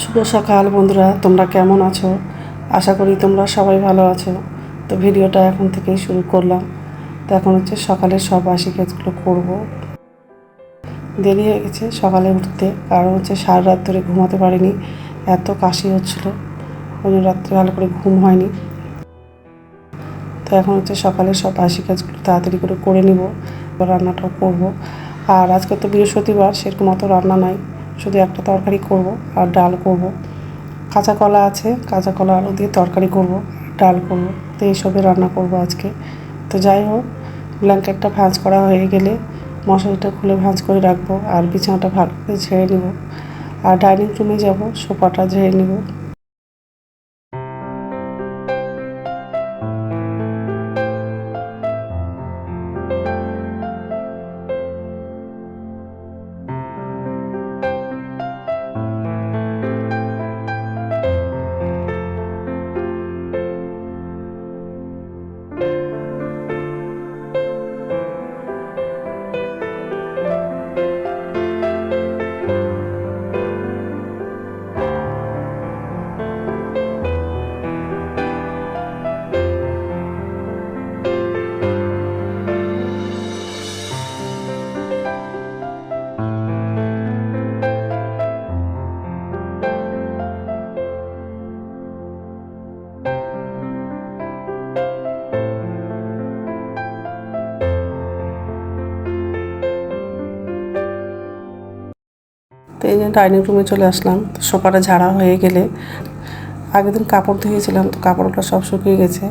শুভ সকাল বন্ধুরা, তোমরা কেমন আছো? আশা করি তোমরা সবাই ভালো আছো। তো ভিডিওটা এখন থেকেই শুরু করলাম। তো এখন হচ্ছে সকালের সব বাসি কাজগুলো করব। দেরি হয়ে গেছে সকালে উঠতে, কারণ হচ্ছে সারা রাত ধরে ঘুমাতে পারিনি। এত কাশি হচ্ছিল। ওই রাত্রে ভালো করে ঘুম হয়নি। তো এখন হচ্ছে সকালের সব বাসি কাজগুলো তাড়াতাড়ি করে করে নিব রান্নাটাও করব। আর আজকে তো বৃহস্পতিবার, সেরকম অত রান্না নাই। শুধু একটা তরকারি করব আর ডাল করব। কাঁচা কলা আছে, কাঁচা কলা আলু দিয়ে তরকারি করব, ডাল করব, তো এইসবে রান্না করব আজকে। তো যাই হোক, ব্ল্যাঙ্কেটটা ভাঁজ করা হয়ে গেলে মশারিটা খুলে ভাঁজ করে রাখব আর বিছানাটা ভালো করে ঝেড়ে নেব। আর ডাইনিং রুমে যাব, সোফাটা ঝেড়ে নেব। ডাইনিং রুমে চলে আসলাম। সোফাটা ঝাড়া হয়ে গেলে আগের দিন কাপড় ধুয়েছিলাম, তো কাপড়গুলো সব শুকিয়ে গেছে।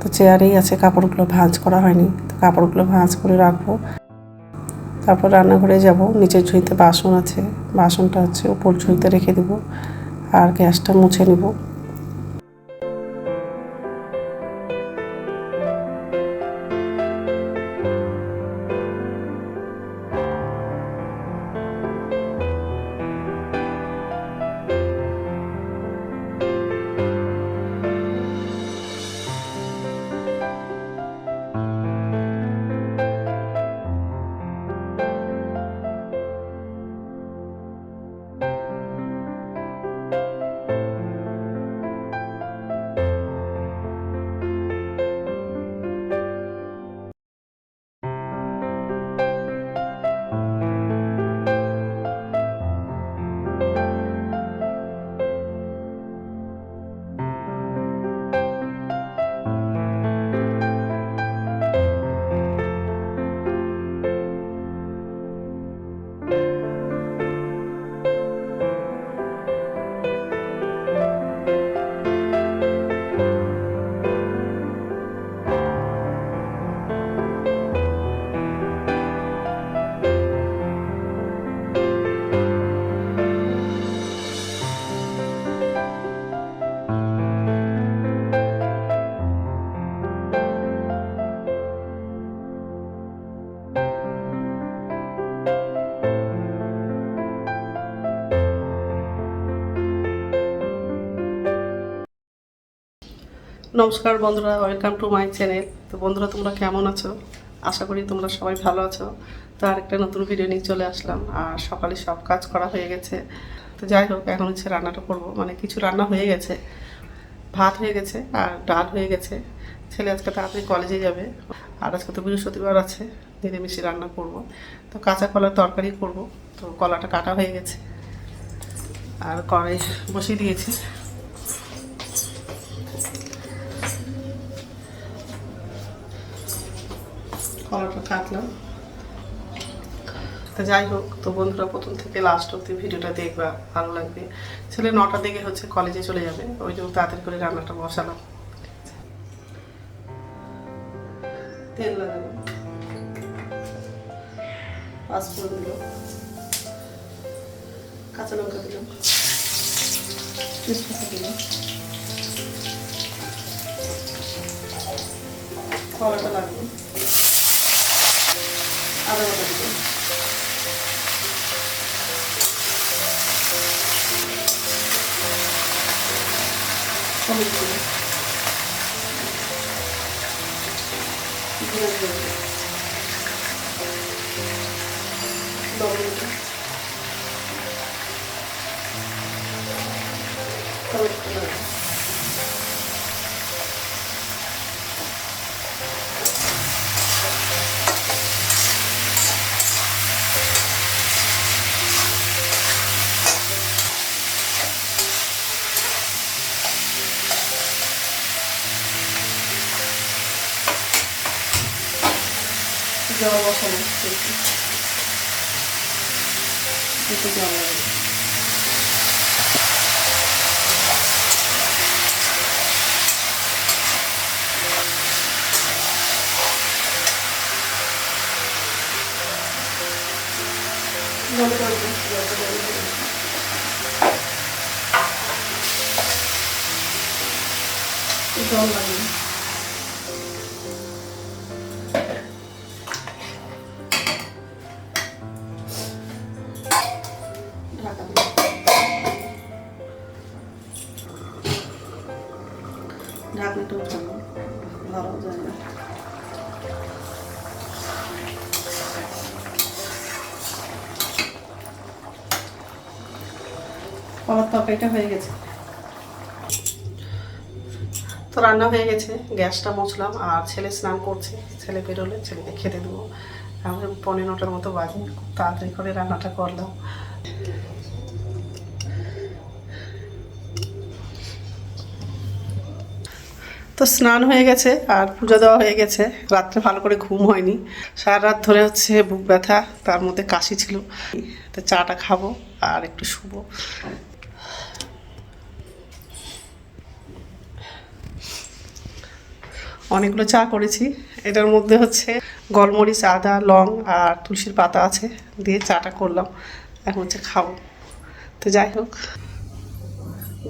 তো চেয়ারেই আছে, কাপড়গুলো ভাঁজ করা হয়নি। তো কাপড়গুলো ভাঁজ করে রাখব। তারপর রান্নাঘরে যাব। নিচের ঝুঁইতে বাসন আছে। বাসনটা হচ্ছে উপর ঝুঁইতে রেখে দেবো। আর গ্যাসটা মুছে নেব। নমস্কার বন্ধুরা ওয়েলকাম টু মাই চ্যানেল তো বন্ধুরা, তোমরা কেমন আছো? আশা করি তোমরা সবাই ভালো আছো। তো আরেকটা নতুন ভিডিও নিয়ে চলে আসলাম। আর সকালে সব কাজ করা হয়ে গেছে। তো যাই হোক, এখন হচ্ছে রান্নাটা করব। মানে কিছু রান্না হয়ে গেছে। ভাত হয়ে গেছে আর ডাল হয়ে গেছে। ছেলে আজকে তাড়াতাড়ি কলেজে যাবে। আর আজকে তো বৃহস্পতিবার আছে নিরামিষি রান্না করব। তো কাঁচা কলার তরকারি করব। তো কলাটা কাটা হয়ে গেছে। আর কড়াই বসিয়ে দিয়েছি। কলাটা কাটলাম তো যাই হোক, তো বন্ধুরা প্রথম থেকে লাস্ট অব্দি ভিডিওটা দেখবা, ভালো লাগবে। ছেলে নটার দিকে হচ্ছে কলেজে চলে যাবে, ওই জন্য তাড়াতাড়ি করে রান্নাটা বসালাম। তেল লাগালাম। কাঁচা লঙ্কা দিলাম। দিলাম। কলাটা লাগবে। আদা বাটা দিলাম হলুদ দিলাম জিরে দিলাম লবণ দিলাম টমেটো দেবো জল বসানো একটু একটু জল লাগবে জল করে দিই, জলটা জল করে দিই। জল লাগে ঢাকা ঢাকনাটা উঠানো। না। আমার তরকারিটা হয়ে গেছে। তো রান্না হয়ে গেছে, গ্যাসটা মুছলাম, আর ছেলে স্নান করছে। ছেলে বেরোলে, ছেলেকে খেতে দেবো। আমি পনেরো নটার মতো বাজে তাড়াতাড়ি করে রান্নাটা করলাম। তো স্নান হয়ে গেছে আর পুজো দেওয়া হয়ে গেছে। রাত্রে ভালো করে ঘুম হয়নি। সারা রাত ধরে হচ্ছে বুক ব্যথা, তার মধ্যে কাশি ছিল। তো চাটা খাব আর একটু শুবো। অনেকগুলো চা করেছি। এটার মধ্যে হচ্ছে গোলমরিচ, আদা, লং আর তুলসীর পাতা আছে। দিয়ে চাটা করলাম। এখন হচ্ছে খাব। তো যাই হোক।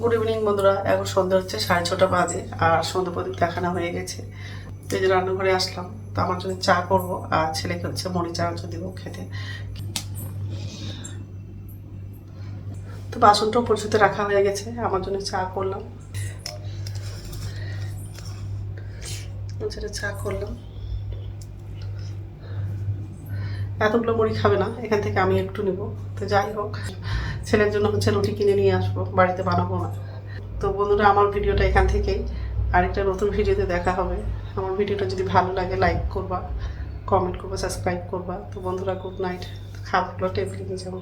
গুড ইভিনিং বন্ধুরা। এখন সন্ধ্যা হচ্ছে সাড়ে ছটা বাজে, আর সন্ধ্যা প্রদীপ দেখানো হয়ে গেছে। তো যে রান্নাঘরে আসলাম, তো আমার জন্য চা করব, আর ছেলেকে হচ্ছে মরি চানাচ দিব খেতে। তো বাসনটাও পরিচিত রাখা হয়ে গেছে, আমার জন্য চা করলাম। চা করলাম। এতগুলো মুড়ি খাবে না, এখান থেকে আমি একটু নেব। তো যাই হোক। ছেলের জন্য হচ্ছে রুটি কিনে নিয়ে আসব, বাড়িতে বানাবো না। তো বন্ধুরা, আমার ভিডিওটা এখান থেকেই। আরেকটা নতুন ভিডিওতে দেখা হবে। আমার ভিডিওটা যদি ভালো লাগে লাইক করবা কমেন্ট করবা সাবস্ক্রাইব করবা। তো বন্ধুরা গুড নাইট খাবারগুলো টেবিলে নিয়ে যাব।